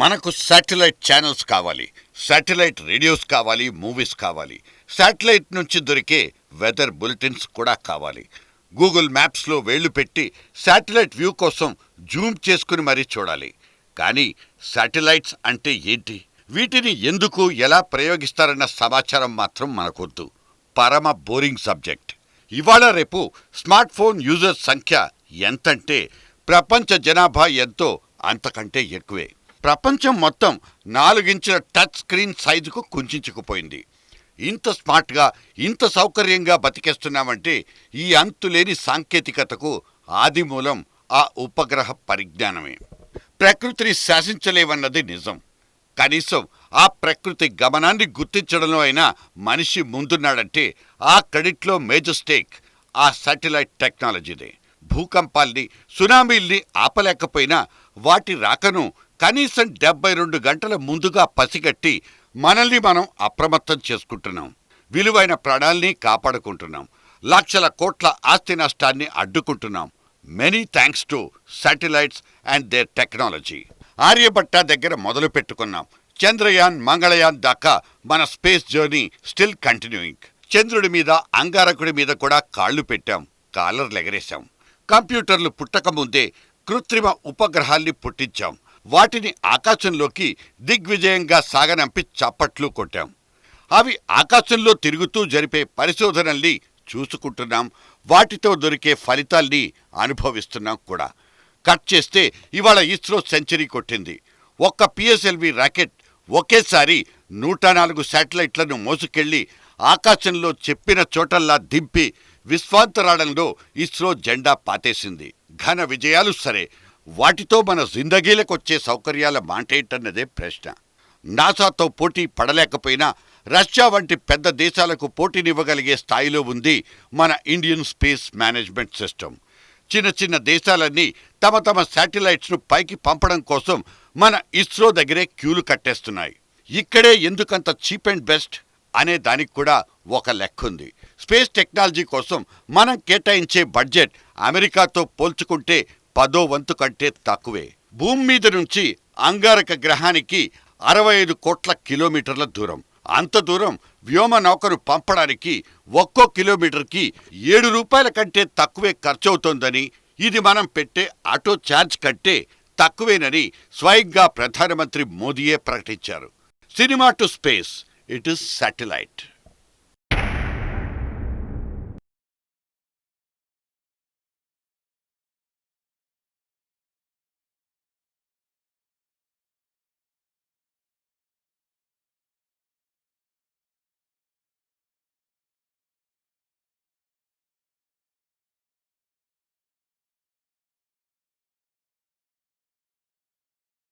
మనకు satellite channels కావాలి satellite radios కావాలి మూవీస్ కావాలి. శాటిలైట్ నుంచి దొరికే వెదర్ బులెటిన్స్ కూడా కావాలి. గూగుల్ మ్యాప్స్లో వేళ్ళు పెట్టి శాటిలైట్ వ్యూ కోసం జూమ్ చేసుకుని మరీ చూడాలి. కానీ శాటిలైట్స్ అంటే ఏంటి? వీటిని ఎందుకు ఎలా ప్రయోగిస్తారన్న సమాచారం మాత్రం మనకొద్దు. పరమ బోరింగ్ సబ్జెక్ట్. ఇవాళ రేపు స్మార్ట్ ఫోన్ యూజర్స్ సంఖ్య ఎంతంటే ప్రపంచ జనాభా ఎంతో అంతకంటే ఎక్కువే. ప్రపంచం మొత్తం నాలుగించుల టచ్ స్క్రీన్ సైజుకు కుంచుకుపోయింది ఇంత స్మార్ట్గా ఇంత సౌకర్యంగా బతికేస్తున్నామంటే ఈ అంతులేని సాంకేతికతకు ఆదిమూలం ఆ ఉపగ్రహ పరిజ్ఞానమే. ప్రకృతిని శాసించలేవన్నది నిజం. కనీసం ఆ ప్రకృతి గమనాన్ని గుర్తించడంలో అయినా మనిషి ముందున్నాడంటే ఆ క్రెడిట్లో మేజర్ స్టేక్ ఆ శాటిలైట్ టెక్నాలజీదే. భూకంపాల్ని సునామీల్ని ఆపలేకపోయినా వాటి రాకను కనీసం డెబ్బై రెండు గంటల ముందుగా పసిగట్టి మనల్ని మనం అప్రమత్తం చేసుకుంటున్నాం. విలువైన ప్రాణాల్ని కాపాడుకుంటున్నాం. లక్షల కోట్ల ఆస్తి నష్టాన్ని అడ్డుకుంటున్నాం. Many thanks to satellites and there technology Aryabhata దగ్గర మొదలు పెట్టుకున్నాం. చంద్రయాన్ మంగళయాన్ దాకా మన స్పేస్ జర్నీ స్టిల్ కంటిన్యూయింగ్. చంద్రుడి మీద అంగారకుడి మీద కూడా కాళ్ళు పెట్టాం. కాలర్లు ఎగరేశాం. కంప్యూటర్లు పుట్టకముందే కృత్రిమ ఉపగ్రహాల్ని పుట్టించాం. వాటిని ఆకాశంలోకి దిగ్విజయంగా సాగనంపి చప్పట్లు కొట్టాం. అవి ఆకాశంలో తిరుగుతూ జరిపే పరిశోధనల్ని చూసుకుంటున్నాం. వాటితో దొరికే ఫలితాల్ని అనుభవిస్తున్నాం కూడా. కట్ చేస్తే ఇవాళ ఇస్రో సెంచరీ కొట్టింది. ఒక్క పిఎస్ఎల్వి రాకెట్ ఒకేసారి నూట నాలుగు శాటిలైట్లను మోసుకెళ్ళి ఆకాశంలో చెప్పిన చోటల్లా దింపి విశ్వాంతరాళంలో ఇస్రో జెండా పాతేసింది. ఘన విజయాలు సరే వాటితో మన జిందగీలకొచ్చే సౌకర్యాల మాటేంటన్నదే ప్రశ్న. నాసాతో పోటీ పడలేకపోయినా రష్యా వంటి పెద్ద దేశాలకు పోటీనివ్వగలిగే స్థాయిలో ఉంది మన ఇండియన్ స్పేస్ మేనేజ్మెంట్ సిస్టమ్ చిన్న చిన్న దేశాలన్నీ తమ తమ శాటిలైట్స్ను పైకి పంపడం కోసం మన ఇస్రో దగ్గరే క్యూలు కట్టేస్తున్నాయి. ఇక్కడే ఎందుకంత చీప్ అండ్ బెస్ట్ అనే దానికి కూడా ఒక లెక్క ఉంది స్పేస్ టెక్నాలజీ కోసం మనం కేటాయించే బడ్జెట్ అమెరికాతో పోల్చుకుంటే పదో వంతు కంటే తక్కువే. భూమి మీద నుంచి అంగారక గ్రహానికి అరవై ఐదు కోట్ల కిలోమీటర్ల దూరం. అంత దూరం వ్యోమ నౌకను పంపడానికి ఒక్కో కిలోమీటర్కి ఏడు రూపాయల కంటే తక్కువే ఖర్చవుతోందని ఇది మనం పెట్టే ఆటో ఛార్జ్ కంటే తక్కువేనని స్వయంగా ప్రధానమంత్రి మోదీయే ప్రకటించారు. Cinema to space it is satellite